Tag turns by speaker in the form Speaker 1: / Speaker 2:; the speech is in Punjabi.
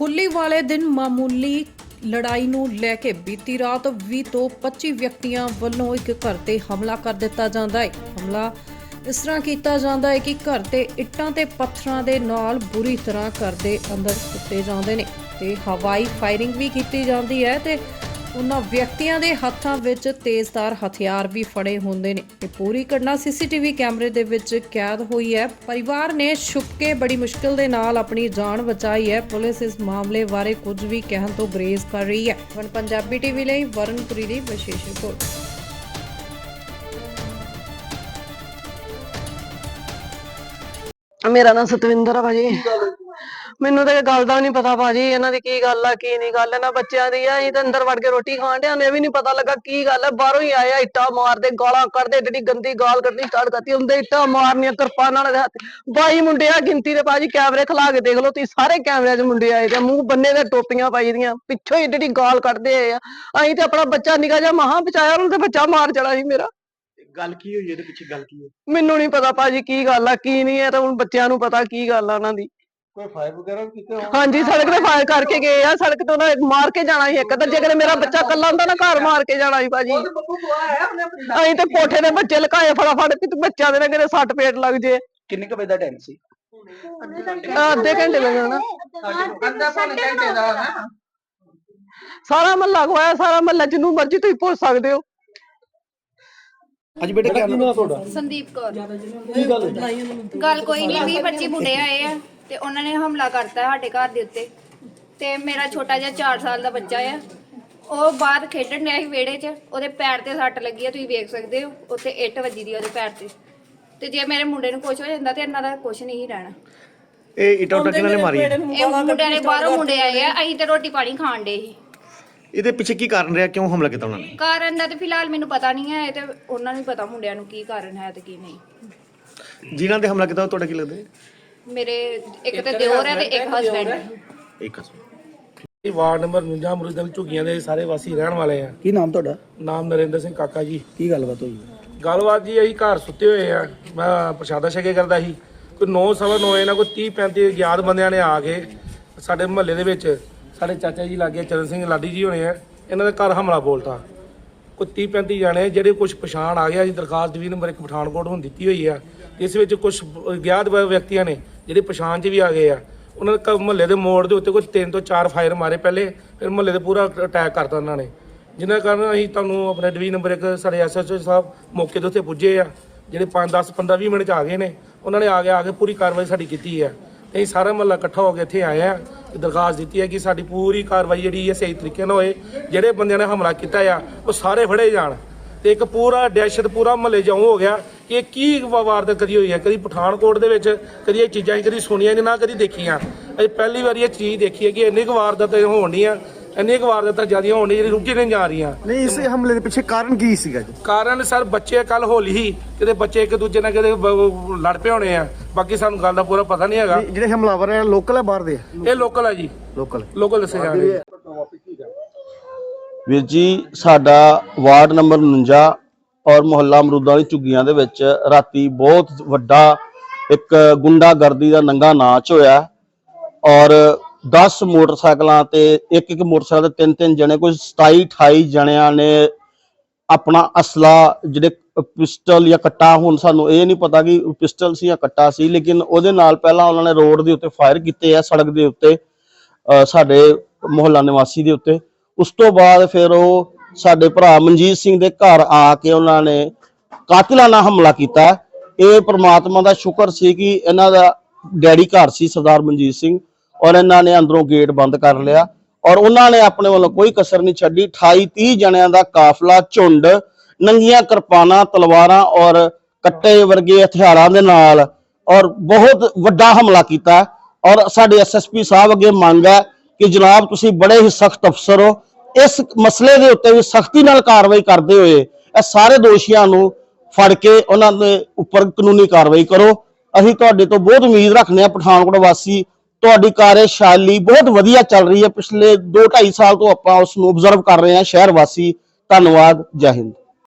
Speaker 1: ਹੋਲੀ ਵਾਲੇ ਦਿਨ ਮਾਮੂਲੀ ਲੜਾਈ ਨੂੰ ਲੈ ਕੇ ਬੀਤੀ ਰਾਤ 20 ਤੋਂ 25 ਵਿਅਕਤੀਆਂ ਵੱਲੋਂ ਇੱਕ ਘਰ ਤੇ ਹਮਲਾ ਕਰ ਦਿੱਤਾ ਜਾਂਦਾ ਹੈ। ਹਮਲਾ ਇਸ ਤਰ੍ਹਾਂ ਕੀਤਾ ਜਾਂਦਾ ਹੈ ਕਿ ਘਰ ਤੇ ਇੱਟਾਂ ਤੇ ਪੱਥਰਾਂ ਦੇ ਨਾਲ ਬੁਰੀ ਤਰ੍ਹਾਂ ਘਰ ਦੇ ਅੰਦਰ ਸੁੱਟੇ ਜਾਂਦੇ ਨੇ ਤੇ ਹਵਾਈ ਫਾਇਰਿੰਗ ਵੀ ਕੀਤੀ ਜਾਂਦੀ ਹੈ ਤੇ ਉਹਨਾਂ ਵਿਅਕਤੀਆਂ ਦੇ ਹੱਥਾਂ ਵਿੱਚ ਤੇਜ਼ਧਾਰ ਹਥਿਆਰ ਵੀ ਫੜੇ ਹੁੰਦੇ ਨੇ। ਇਹ ਪੂਰੀ ਘਟਨਾ ਸੀਸੀਟੀਵੀ ਕੈਮਰੇ ਦੇ ਵਿੱਚ ਕੈਦ ਹੋਈ ਹੈ। ਪਰਿਵਾਰ ਨੇ ਛੁਪ ਕੇ ਬੜੀ ਮੁਸ਼ਕਲ ਦੇ ਨਾਲ ਆਪਣੀ ਜਾਨ ਬਚਾਈ ਹੈ। ਪੁਲਿਸ ਇਸ ਮਾਮਲੇ ਬਾਰੇ ਕੁਝ ਵੀ ਕਹਿਣ ਤੋਂ ਗਰੇਜ਼ ਕਰ ਰਹੀ ਹੈ। ਹੁਣ ਪੰਜਾਬੀ ਟੀਵੀ ਲਈ ਵਰਨਪੁਰੀ ਦੀ ਵਿਸ਼ੇਸ਼ ਰਿਪੋਰਟ।
Speaker 2: ਮੇਰਾ ਨਾਮ ਸਤਵਿੰਦਰ ਆ ਭਾਜੀ। ਮੈਨੂੰ ਤਾਂ ਇਹ ਗੱਲ ਦਾ ਨਹੀਂ ਪਤਾ ਭਾਜੀ ਇਹਨਾਂ ਦੀ ਕੀ ਗੱਲ ਆ ਕੀ ਨਹੀਂ ਗੱਲ ਇਹਨਾਂ ਬੱਚਿਆਂ ਦੀ ਆ ਅਸੀਂ ਤਾਂ ਅੰਦਰ ਵੜ ਕੇ ਰੋਟੀ ਖਾਣ ਡਿਆ ਨੇ ਵੀ ਨਹੀਂ ਪਤਾ ਲੱਗਾ ਕੀ ਗੱਲ ਆ ਬਾਹਰੋਂ ਹੀ ਆਇਆ ਇੱਟਾਂ ਮਾਰਦੇ ਗਾਲਾਂ ਕੱਢਦੇ ਜਿਹੜੀ ਗੰਦੀ ਗਾਲ ਕੱਢਣੀ ਸਟਾਰਟ ਕਰਤੀ ਹੁੰਦੇ ਇੱਟਾਂ ਮਾਰਨੀਆਂ ਕਿਰਪਾਨਾਂ ਨਾਲ ਦੇ ਹੱਥ। 22 ਮੁੰਡੇ ਆ ਗਿਣਤੀ ਦੇ ਭਾਜੀ ਕੈਮਰੇ ਖਲਾ ਕੇ ਦੇਖ ਲਓ ਤੁਸੀਂ ਸਾਰੇ ਕੈਮਰਿਆਂ 'ਚ ਮੁੰਡੇ ਆਏ ਤੇ ਮੂੰਹ ਬੰਨੇ ਦੇ ਟੋਪੀਆਂ ਪਾਈ ਦੀਆਂ ਪਿੱਛੋਂ ਹੀ ਜਿਹੜੀ ਗਾਲ ਕੱਢਦੇ ਆਏ ਆ। ਅਸੀਂ ਤੇ ਆਪਣਾ ਬੱਚਾ ਨਿਕਾ ਜਿਹਾ ਮਹਾ ਬਚਾਇਆ ਉਹਨੂੰ ਤੇ ਬੱਚਾ ਮਾਰ ਚੜਾ ਸੀ ਮੇਰਾ।
Speaker 3: ਗੱਲ ਕੀ ਹੋਈ ਇਹਦੇ ਪਿੱਛੇ ਗੱਲ ਕੀ ਹੈ
Speaker 2: ਮੈਨੂੰ ਨਹੀਂ ਪਤਾ ਭਾਜੀ ਕੀ ਗੱਲ ਆ ਕੀ ਨਹੀਂ ਹੈ ਤਾਂ ਹੁਣ ਬੱਚਿਆਂ ਨੂੰ ਪਤਾ ਕੀ ਗੱਲ ਆ ਉਹਨਾਂ ਦੀ।
Speaker 3: ਕੋਈ ਫਾਇਰ ਵਗੈਰਾ ਵੀ ਕੀਤੇ ਹੋਣ
Speaker 2: ਹਾਂਜੀ ਸੜਕ ਤੇ ਫਾਇਰ ਕਰਕੇ ਗਏ ਆ ਸੜਕ ਤੇ ਉਹਨਾਂ ਨੇ ਮਾਰ ਕੇ ਜਾਣਾ ਸੀ ਇੱਕ ਤਾਂ ਜੇ ਕਿਤੇ ਮੇਰਾ ਬੱਚਾ ਕੱਲਾ ਹੁੰਦਾ ਨਾ ਘਰ ਮਾਰ ਕੇ ਜਾਣਾ ਸੀ ਭਾਜੀ। ਅਸੀਂ ਤੇ ਕੋਠੇ ਦੇ ਬੱਚੇ ਲਕਾਏ ਫਟਾਫਟ ਕਿ ਤੂੰ ਬੱਚਿਆਂ ਦੇ ਨਾ ਕਿਤੇ ਸੱਟ ਪੇਟ ਲੱਗ ਜੇ।
Speaker 3: ਕਿੰਨੇ ਕੁ ਵਜੇ ਦਾ ਟਾਈਮ ਸੀ?
Speaker 2: ਅੱਧੇ ਘੰਟੇ ਦਾ ਜਾਣਾ।
Speaker 3: ਅੱਧਾ ਪੌਣੇ ਘੰਟੇ ਦਾ ਹੈ
Speaker 2: ਸਾਰਾ ਮਹੱਲਾ ਖਵਾਇਆ ਸਾਰਾ ਮਹੱਲਾ ਜਿਹਨੂੰ ਮਰਜ਼ੀ ਤੁਸੀਂ ਪੁੱਛ ਸਕਦੇ ਹੋ।
Speaker 3: ਅੱਜ ਬੇਟੇ ਕੀ ਨਾਮ ਤੁਹਾਡਾ?
Speaker 4: ਸੰਦੀਪ ਕੌਰ।
Speaker 3: ਕੀ ਗੱਲ
Speaker 4: ਗੱਲ ਕੋਈ ਨਹੀਂ 20 25 ਮੁੰਡੇ ਆਏ ਆ ਤੇ ਉਹਨਾਂ ਨੇ ਹਮਲਾ ਕਰਤਾ ਸਾਡੇ ਘਰ ਦੇ ਉੱਤੇ। ਤੇ ਮੇਰਾ ਛੋਟਾ ਜਿਹਾ 4 ਸਾਲ ਦਾ ਬੱਚਾ ਆ। ਉਹ ਬਾਹਰ ਖੇਡਣ ਡਿਆ ਸੀ ਵਿਹੜੇ 'ਚ ਉਹਦੇ ਪੈਰ ਤੇ ਸੱਟ ਲੱਗੀ ਆ ਤੁਸੀਂ ਵੇਖ ਸਕਦੇ ਹੋ ਉੱਥੇ ਇੱਟ ਵੱਜੀ ਦੀ ਉਹਦੇ ਪੈਰ ਤੇ। ਤੇ ਜੇ ਮੇਰੇ ਮੁੰਡੇ ਨੂੰ ਕੁਝ ਹੋ ਜਾਂਦਾ ਤੇ ਇਹਨਾਂ ਦਾ ਕੁਝ ਨਹੀਂ ਰਹਿਣਾ।
Speaker 3: ਇਹ ਇਟਾ ਉਟਾ ਕਿਹਨਾਂ ਨੇ ਮਾਰੀ
Speaker 4: ਇਹ ਮੁੰਡਿਆਂ ਨੇ ਬਾਹਰੋਂ ਮੁੰਡੇ ਆਏ ਆ ਅਸੀਂ ਤੇ ਰੋਟੀ ਪਾਣੀ ਖਾਣ ਡੇ ਸੀ।
Speaker 3: ਇਹਦੇ ਪਿੱਛੇ ਕੀ ਕਾਰਨ ਰਿਹਾ? ਕਿਉਂ ਹਮਲਾ ਕੀਤਾ ਉਹਨਾਂ ਨੇ?
Speaker 4: ਕਾਰਨ ਦਾ ਤੇ ਫਿਲਹਾਲ ਮੈਨੂੰ ਪਤਾ ਨਹੀਂ ਹੈ ਇਹ ਤੇ ਉਹਨਾਂ ਨੂੰ ਹੀ ਪਤਾ ਮੁੰਡਿਆਂ ਨੂੰ ਕੀ ਕਾਰਨ ਹੈ ਤੇ ਕੀ ਨਹੀਂ।
Speaker 3: ਜਿਨ੍ਹਾਂ ਦੇ ਹਮਲਾ ਕੀਤਾ ਉਹ ਤੁਹਾਡਾ ਕੀ ਲੱਗਦਾ ਹੈ?
Speaker 4: ਮੇਰੇ ਇੱਕ ਤੇ ਦਿਓਰ ਹੈ ਤੇ ਇੱਕ ਹਸਬੈਂਡ ਹੈ।
Speaker 3: ਇੱਕ
Speaker 5: ਇਹ ਵਾਰਡ ਨੰਬਰ 49 ਅਮਰੂਦਲ ਝੁੱਗੀਆਂ ਦੇ ਸਾਰੇ ਵਾਸੀ ਰਹਿਣ ਵਾਲੇ ਆ।
Speaker 6: ਕੀ ਨਾਮ ਤੁਹਾਡਾ?
Speaker 5: ਨਾਮ ਨਰਿੰਦਰ ਸਿੰਘ ਕਾਕਾ ਜੀ।
Speaker 6: ਕੀ ਗੱਲਬਾਤ ਹੋਈ?
Speaker 5: ਗੱਲਬਾਤ ਜੀ ਅਸੀਂ ਘਰ ਸੁੱਤੇ ਹੋਏ ਆ। ਮੈਂ ਪ੍ਰਸ਼ਾਦਾ ਛਕੇ ਕਰਦਾ ਸੀ। ਕੋਈ 9 ਸਵਾ 9 ਇਹਨਾਂ ਕੋਈ 30 35 ਗਿਆਤ ਬੰਦਿਆਂ ਨੇ ਆ ਕੇ ਸਾਡੇ ਮੁਹੱਲੇ ਦੇ ਵਿੱਚ ਸਾਡੇ ਚਾਚਾ ਜੀ ਲਾਗੇ ਚਰਨ ਸਿੰਘ ਲਾਡੀ ਜੀ ਹੋਣੇ ਆ, ਇਹਨਾਂ ਦੇ ਘਰ ਹਮਲਾ ਬੋਲਤਾ। ਕੋਈ 30 35 ਜਾਣੇ ਜਿਹੜੇ ਕੁਝ ਪਛਾਣ ਆ ਗਿਆ ਜੀ ਦਰਖਾਸਤ ਵੀ ਨੰਬਰ 1 ਪਠਾਨਕੋਟ ਹੁਣ ਦਿੱਤੀ ਹੋਈ ਆ। ਇਸ ਵਿੱਚ ਕੁਝ ਗਿਆਤ ਵਿਅਕਤੀਆਂ ਨੇ, ਜਿਹੜੇ ਪਛਾਣ 'ਚ ਵੀ ਆ ਗਏ ਆ, ਉਹਨਾਂ ਦੇ ਮੁਹੱਲੇ ਦੇ ਮੋੜ ਦੇ ਉੱਤੇ ਕੋਈ ਤਿੰਨ ਤੋਂ ਚਾਰ ਫਾਇਰ ਮਾਰੇ ਪਹਿਲੇ, ਫਿਰ ਮਹੱਲੇ ਦੇ ਪੂਰਾ ਅਟੈਕ ਕਰਤਾ ਉਹਨਾਂ ਨੇ। ਜਿਨ੍ਹਾਂ ਕਾਰਨ ਅਸੀਂ ਤੁਹਾਨੂੰ ਆਪਣੇ ਡਿਵੀਜ਼ਨ ਨੰਬਰ 1 ਸਾਡੇ ਐਸਐਚਓ ਸਾਹਿਬ ਮੌਕੇ 'ਤੇ ਉੱਤੇ ਪੁੱਜੇ ਆ, ਜਿਹੜੇ 5 10 15 20 ਮਿੰਟ ਚ ਆ ਗਏ ਨੇ, ਉਹਨਾਂ ਨੇ ਆ ਕੇ ਆ ਕੇ ਪੂਰੀ ਕਾਰਵਾਈ ਸਾਡੀ ਕੀਤੀ ਹੈ ਤੇ ਅਸੀਂ ਸਾਰਾ ਮਹੱਲਾ ਇਕੱਠਾ ਹੋ ਕੇ ਇੱਥੇ ਆਏ ਆ। ਦਰਖਾਸਤ ਦਿੱਤੀ ਹੈ ਕਿ ਸਾਡੀ ਪੂਰੀ ਕਾਰਵਾਈ ਜਿਹੜੀ ਹੈ ਸਹੀ ਤਰੀਕੇ ਨਾਲ ਹੋਏ। ਜਿਹੜੇ ਬੰਦਿਆਂ ਨੇ ਹਮਲਾ ਕੀਤਾ ਆ, ਉਹ ਸਾਰੇ ਫੜੇ ਜਾਣ। ਤੇ ਇੱਕ ਪੂਰਾ ਦਹਿਸ਼ਤ, ਪੂਰਾ ਮਹੱਲੇ 'ਚ ਹੋ ਗਿਆ ਕਿ ਇਹ ਕੀ ਵਾਰਦਾਤ ਕਦੀ ਹੋਈ ਹੈ? ਕਦੀ ਪਠਾਨਕੋਟ ਦੇ ਵਿੱਚ ਕਦੀ ਇਹ ਚੀਜ਼ਾਂ ਕਦੀ ਸੁਣੀਆਂ ਨਹੀਂ, ਨਾ ਕਦੀ ਦੇਖੀਆਂ। ਅਸੀਂ ਪਹਿਲੀ ਵਾਰੀ ਇਹ ਚੀਜ਼ ਦੇਖੀ ਹੈ ਕਿ ਇੰਨੀ ਕੁ ਵਾਰਦਾਤ ਹੋਣ ਆ ਇੰਨੀ ਕੁ ਵਾਰਦਾਤਾਂ ਜ਼ਿਆਦੀਆਂ ਹੋਣ ਜਿਹੜੀ ਰੁਕੀ ਨਹੀਂ ਜਾ ਰਹੀਆਂ।
Speaker 6: ਨਹੀਂ ਇਸ ਹਮਲੇ ਦੇ ਪਿੱਛੇ ਕਾਰਨ ਕੀ ਸੀਗਾ ਜੀ?
Speaker 5: ਕਾਰਨ ਸਰ ਬੱਚੇ ਕੱਲ ਹੋਲੀ ਹੀ ਕਿਤੇ ਬੱਚੇ ਇੱਕ ਦੂਜੇ ਨਾਲ ਕਿਤੇ ਬ- ਲੜ ਪਏ ਹੋਣੇ ਆ। ਬਾਕੀ ਸਾਨੂੰ ਗੱਲ ਦਾ ਪੂਰਾ ਪਤਾ ਨਹੀਂ ਹੈਗਾ।
Speaker 6: ਜਿਹੜੇ ਹਮਲਾਵਰ ਹੈ ਲੋਕਲ ਹੈ ਬਾਹਰ ਦੇ
Speaker 5: ਇਹ ਲੋਕਲ ਹੈ ਜੀ।
Speaker 6: ਲੋਕਲ।
Speaker 5: ਲੋਕਲ ਦੱਸੇ ਜਾ ਰਹੇ
Speaker 7: ਵੀਰ ਜੀ ਸਾਡਾ ਵਾਰਡ ਨੰਬਰ 49 ਔਰ ਮੁਹੱਲਾ ਅਮਰੂਦਾਂ ਦੀ ਝੁੱਗੀਆਂ ਦੇ ਵਿੱਚ ਰਾਤੀ ਬਹੁਤ ਵੱਡਾ ਇੱਕ ਗੁੰਡਾਗਰਦੀ ਦਾ ਨੰਗਾ ਨਾਚ ਹੋਇਆ ਔਰ 10 ਮੋਟਰਸਾਈਕਲਾਂ ਤੇ ਇੱਕ ਇੱਕ ਮੋਟਰਸਾਈਕਲ ਤੇ ਤਿੰਨ ਤਿੰਨ ਜਣੇ ਕੋਈ 27 28 ਜਣਿਆਂ ਨੇ ਆਪਣਾ ਅਸਲਾ ਜਿਹੜੇ ਪਿਸਟਲ ਜਾਂ ਕੱਟਾ ਹੁਣ ਸਾਨੂੰ ਇਹ ਨਹੀਂ ਪਤਾ ਕਿ ਪਿਸਟਲ ਸੀ ਜਾਂ ਕੱਟਾ ਸੀ ਲੇਕਿਨ ਉਹਦੇ ਨਾਲ ਪਹਿਲਾਂ ਉਹਨਾਂ ਨੇ ਰੋਡ ਦੇ ਉੱਤੇ ਫਾਇਰ ਕੀਤੇ ਆ ਸੜਕ ਦੇ ਉੱਤੇ ਅ, ਸਾਡੇ ਮੁਹੱਲਾ ਨਿਵਾਸੀ ਦੇ ਉੱਤੇ। ਉਸ ਤੋਂ ਬਾਅਦ ਫਿਰ ਉਹ ਸਾਡੇ ਭਰਾ ਮਨਜੀਤ ਸਿੰਘ ਦੇ ਘਰ ਆ ਕੇ ਉਹਨਾਂ ਨੇ ਕਾਤਿਲਾਨਾ ਹਮਲਾ ਕੀਤਾ। ਇਹ ਪ੍ਰਮਾਤਮਾ ਦਾ ਸ਼ੁਕਰ ਸੀ ਕਿ ਇਹਨਾਂ ਦਾ ਡੈਡੀ ਘਰ ਸੀ ਸਰਦਾਰ ਮਨਜੀਤ ਸਿੰਘ। ਔਰ ਇਹਨਾਂ ਨੇ ਅੰਦਰੋਂ ਗੇਟ ਬੰਦ ਕਰ ਲਿਆ। ਔਰ ਉਹਨਾਂ ਨੇ ਆਪਣੇ ਵੱਲੋਂ ਕੋਈ ਕਸਰ ਨਹੀਂ ਛੱਡੀ। 28 30 ਜਣਿਆਂ ਦਾ ਕਾਫਲਾ, ਝੁੰਡ, ਨੰਗੀਆਂ ਕਿਰਪਾਨਾਂ, ਤਲਵਾਰਾਂ ਔਰ ਕੱਟੇ ਵਰਗੇ ਹਥਿਆਰਾਂ ਦੇ ਨਾਲ ਔਰ ਬਹੁਤ ਵੱਡਾ ਹਮਲਾ ਕੀਤਾ। ਔਰ ਸਾਡੇ ਐਸਐਸਪੀ ਸਾਹਿਬ ਅੱਗੇ ਮੰਗ ਹੈ ਕਿ ਜਨਾਬ ਤੁਸੀਂ ਬੜੇ ਹੀ ਸਖਤ ਅਫਸਰ ਹੋ। ਇਸ ਮਸਲੇ ਦੇ ਉੱਤੇ ਵੀ ਸਖਤੀ ਨਾਲ ਕਾਰਵਾਈ ਕਰਦੇ ਹੋਏ ਇਹ ਸਾਰੇ ਦੋਸ਼ੀਆਂ ਨੂੰ ਫੜ ਕੇ ਉਹਨਾਂ ਦੇ ਉੱਪਰ ਕਾਨੂੰਨੀ ਕਾਰਵਾਈ ਕਰੋ। ਅਸੀਂ ਤੁਹਾਡੇ ਤੋਂ ਬਹੁਤ ਉਮੀਦ ਰੱਖਦੇ ਹਾਂ ਪਠਾਨਕੋਟ ਵਾਸੀ ਤੁਹਾਡੀ ਕਾਰਜਸ਼ਾਲੀ ਬਹੁਤ ਵਧੀਆ ਚੱਲ ਰਹੀ ਹੈ। ਪਿਛਲੇ 2 2.5 ਸਾਲ ਤੋਂ ਆਪਾਂ ਉਸ ਨੂੰ ਆਬਜ਼ਰਵ ਕਰ ਰਹੇ ਹਾਂ। ਸ਼ਹਿਰ ਵਾਸੀ, ਧੰਨਵਾਦ, ਜੈ ਹਿੰਦ।